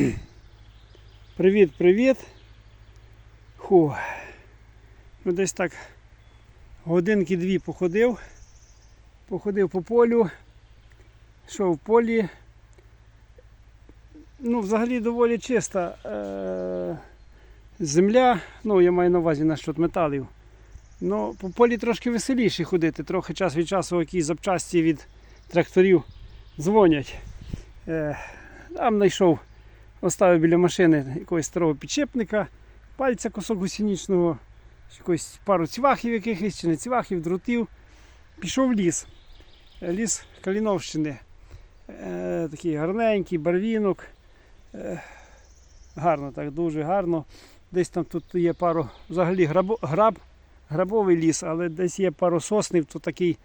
Привіт, привіт. Ху. Ну, десь так годинки дві походив. Походив по полю. Що в полі. Ну, взагалі доволі чиста е- земля. Ну, я маю на увазі насчет металів. Ну, по полі трошки веселіше ходити. Трохи час від часу якісь запчасті від тракторів дзвонять. Е- там знайшов Оставив біля машини якогось старого підшипника, пальця кусок гусінічного, якось пару цвахів якихось, чи не цвахів, дротів. Пішов ліс. Е, Ліс Каліновщини. Е, такий гарненький, барвінок. Е, гарно, так, дуже гарно. Десь там тут є пару, взагалі грабо, граб, грабовий ліс, але десь є пару соснів, то такий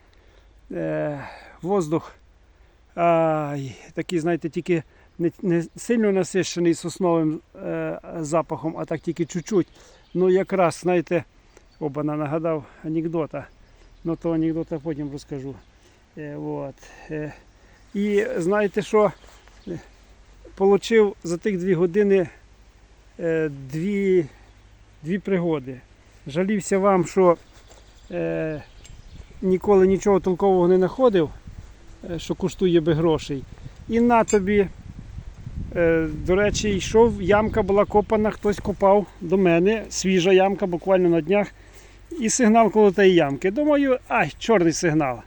е, воздух. Ай, такий, знаєте, тільки не, не сильно насищений сосновим е, запахом, а так тільки чуть-чуть. Ну якраз, знаєте, обана нагадав анекдота. Ну то анекдота потім розкажу. Е, от. Е, і знаєте що? Получив за тих дві години е, дві, дві пригоди. Жалівся вам, що е, ніколи нічого толкового не знаходив, е, що коштує би грошей. І на тобі До речі, йшов, ямка була копана, хтось копав до мене, свіжа ямка, буквально на днях. І сигнал коло тієї ямки. Думаю, ай, чорний сигнал.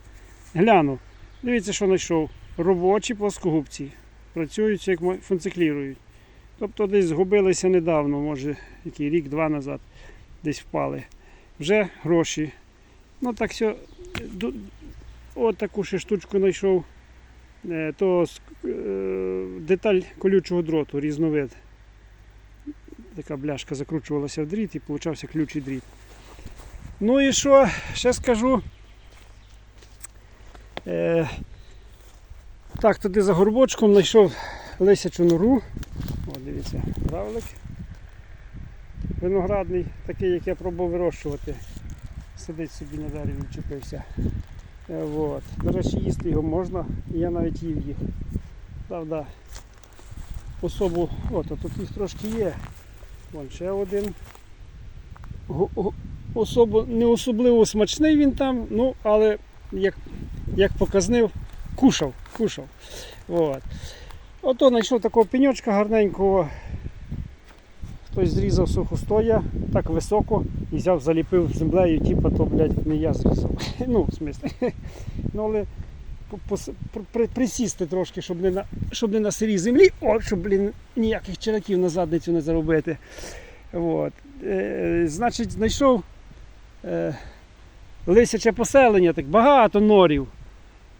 Гляну. Дивіться, що знайшов. Робочі плоскогубці. Працюють, як функціклірують. Тобто десь згубилися недавно, може, який рік-два назад десь впали. Вже гроші. Ну так все. От таку ще штучку знайшов. Е, То е, деталь колючого дроту, різновид. Така бляшка закручувалася в дріт і получався ключий дріт. Ну і що, ще скажу. Е, так, туди за горбочком знайшов лисячу нору. О, дивіться, равлик. Виноградний, такий, як я пробував вирощувати. Сидить собі на дереві, відчепився. Е, Вот. До речі, їсти його можна, я навіть їв їх. Правда, особу, от, а тут їх трошки є. Вон ще один. Особо, не особливо смачний він там, ну, але як, як показнив, кушав, кушав. От. Ото знайшов такого пеньочка гарненького. Хтось зрізав сухостоя так високо і взяв, заліпив землею, типа то, блядь, не я зрізав. Ну, в смислі. Ну, але присісти трошки, щоб не на, щоб не на сирій землі, о, щоб, блін, ніяких чераків на задницю не заробити. От. Е, значить, знайшов е, лисяче поселення, так багато норів.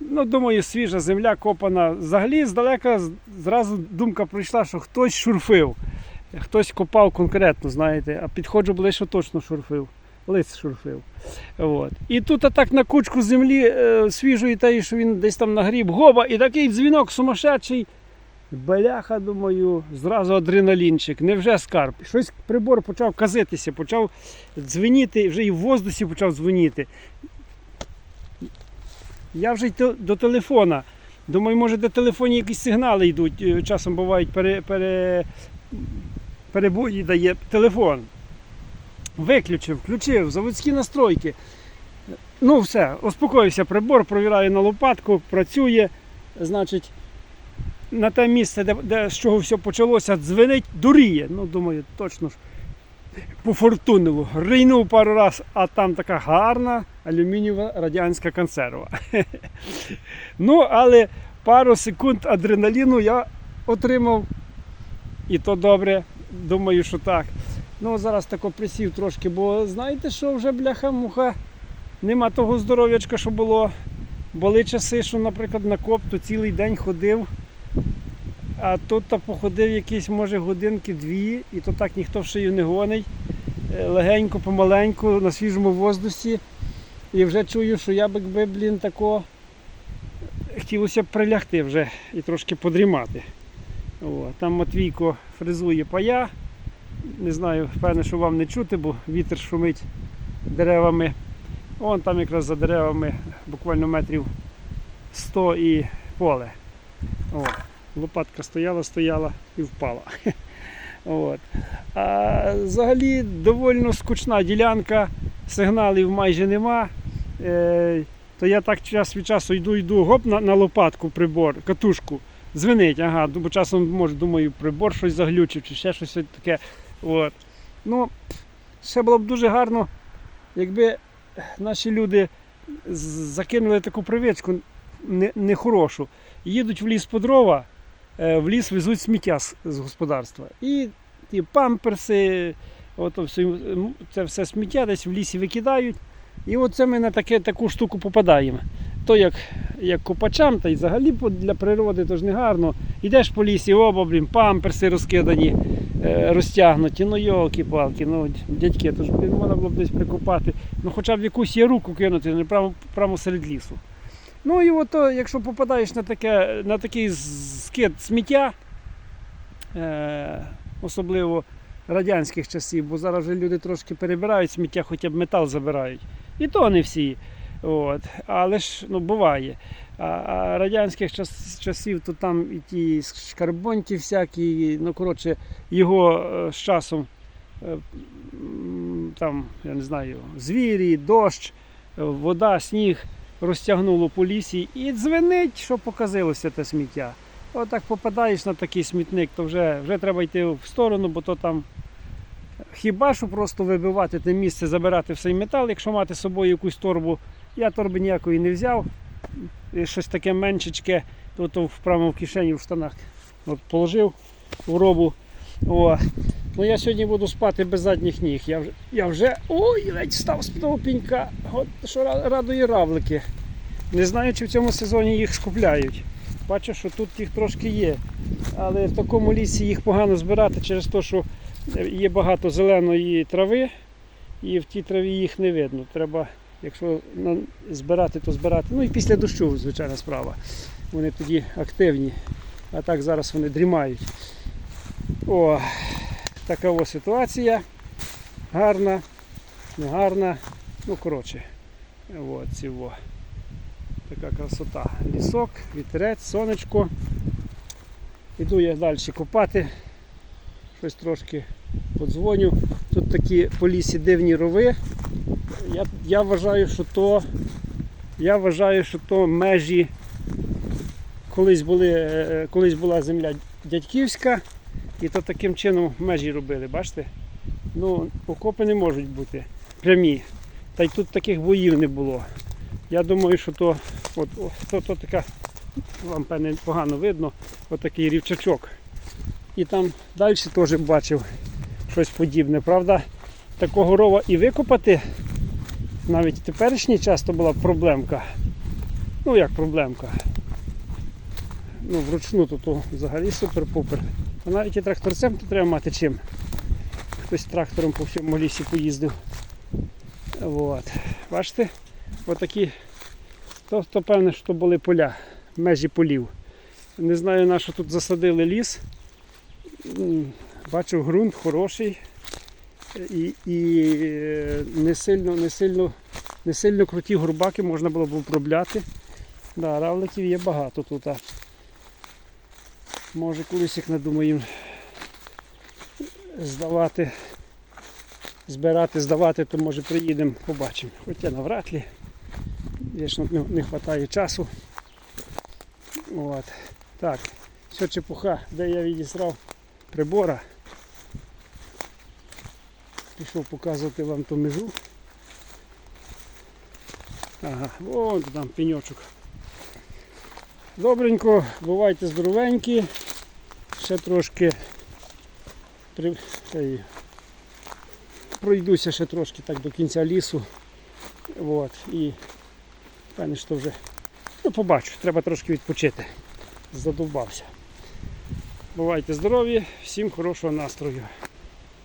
Ну, думаю, свіжа земля копана. Взагалі, здалека зразу думка прийшла, що хтось шурфив. Хтось копав конкретно, знаєте, а підходжу ближче точно шурфив. Лис шурфив. От. І тут так на кучку землі е, свіжої, та що він десь там нагріб гоба, і такий дзвінок сумасшедший. Бляха, думаю, зразу адреналінчик, невже скарб. Щось прибор почав казитися, почав дзвеніти, вже і в воздусі почав дзвоніти. Я вже й до телефона. Думаю, може, до телефоні якісь сигнали йдуть. е, Часом бувають пере, пере, перебої дає телефон. Виключив, включив, заводські настройки. Ну, все, успокоївся прибор, провіряю на лопатку, працює. Значить, на те місце, де, де з чого все почалося, дзвенить, дуріє. Ну, думаю, точно ж пофортунило. Рийнув пару раз, а там така гарна алюмінієва радянська консерва. ну, але пару секунд адреналіну я отримав. І то добре, думаю, що так. Ну, зараз тако присів трошки, бо знаєте, що вже бляха-муха, нема того здоров'ячка, що було. Були часи, що, наприклад, на коп то цілий день ходив, а тут то походив якісь, може, годинки-дві, і то так ніхто в шию не гонить. Е, Легенько, помаленьку, на свіжому воздусі. І вже чую, що я б якби, блін, тако хотілося б прилягти вже і трошки подрімати. О, там Матвійко фрезує пая. Не знаю, певне, що вам не чути, бо вітер шумить деревами. Вон там якраз за деревами буквально метрів 100 і поле. О. лопатка стояла, стояла і впала. От. А взагалі доволі скучна ділянка, сигналів майже нема. Е, то я так час від часу йду, йду, гоп на, на лопатку прибор, катушку. Дзвенить, ага, бо часом може, думаю, прибор щось заглючив чи ще щось таке. От. Ну, ще було б дуже гарно, якби наші люди закинули таку привичку не- нехорошу. Їдуть в ліс по дрова, е, в ліс везуть сміття з, з господарства. І ті памперси, ото все, це все сміття десь в лісі викидають. І оце ми на таке, таку штуку попадаємо. То як, як копачам, та й взагалі для природи то ж не гарно. Йдеш по лісі, оба, блін, памперси розкидані, е, розтягнуті. Ну йолки-палки, ну дядьки, то ж можна було б десь прикопати. Ну хоча б якусь є руку кинути, не прямо, прямо серед лісу. Ну і ото, якщо попадаєш на, таке, на такий скид сміття, е, особливо радянських часів, бо зараз вже люди трошки перебирають сміття, хоча б метал забирають. І то не всі. От. Але ж ну, буває. А, радянських час, часів то там і ті шкарбонті всякі, ну коротше, його е, з часом е, там, я не знаю, звірі, дощ, е, вода, сніг розтягнуло по лісі і дзвенить, що показилося те сміття. Отак попадаєш на такий смітник, то вже, вже треба йти в сторону, бо то там хіба що просто вибивати те місце, забирати все метал, якщо мати з собою якусь торбу. Я торби ніякої не взяв. Щось таке меншечке, прямо в кишені в штанах. От положив в робу. О. Ну я сьогодні буду спати без задніх ніг. Я вже, я вже ой, ледь став з того пінька. От що радує равлики. Не знаю, чи в цьому сезоні їх скупляють. Бачу, що тут їх трошки є. Але в такому лісі їх погано збирати через те, що є багато зеленої трави, і в тій траві їх не видно. Треба, якщо збирати, то збирати. Ну і після дощу, звичайна справа. Вони тоді активні. А так зараз вони дрімають. О, така ось ситуація. Гарна, не гарна. Ну, коротше, от во. Така красота. Лісок, вітерець, сонечко. Іду я далі копати. Щось трошки подзвоню. Тут такі по лісі дивні рови. Я, я вважаю, що то я вважаю, що то межі колись були, е, колись була земля дядьківська, і то таким чином межі робили, бачите? Ну, окопи не можуть бути прямі. Та й тут таких боїв не було. Я думаю, що то, от, о, то, то така, вам певне погано видно, отакий рівчачок. І там далі теж бачив щось подібне. Правда, такого рова і викопати навіть в теперішній час то була проблемка. Ну як проблемка. Ну, вручну то, взагалі супер-пупер. А навіть і тракторцем то треба мати чим. Хтось трактором по всьому лісі поїздив. От. Бачите? Отакі. То, то певне, що були поля, межі полів. Не знаю, на що тут засадили ліс. Бачу, ґрунт хороший і, і е, не сильно, не сильно, не сильно круті горбаки можна було б обробляти. Да, равликів є багато тут. а. Може колись їх надумаємо здавати, збирати, здавати, то може приїдемо, побачимо. Хоча навряд ли. Звісно, не вистачає часу. От. Так, все чепуха, де я відісрав прибора. Пішов показувати вам ту межу. Ага, вон там пеньочок. Добренько, бувайте здоровенькі. Ще трошки при... пройдуся ще трошки так до кінця лісу. От, і певне, що вже ну, побачу, треба трошки відпочити. Задовбався. Бувайте здорові, всім хорошого настрою.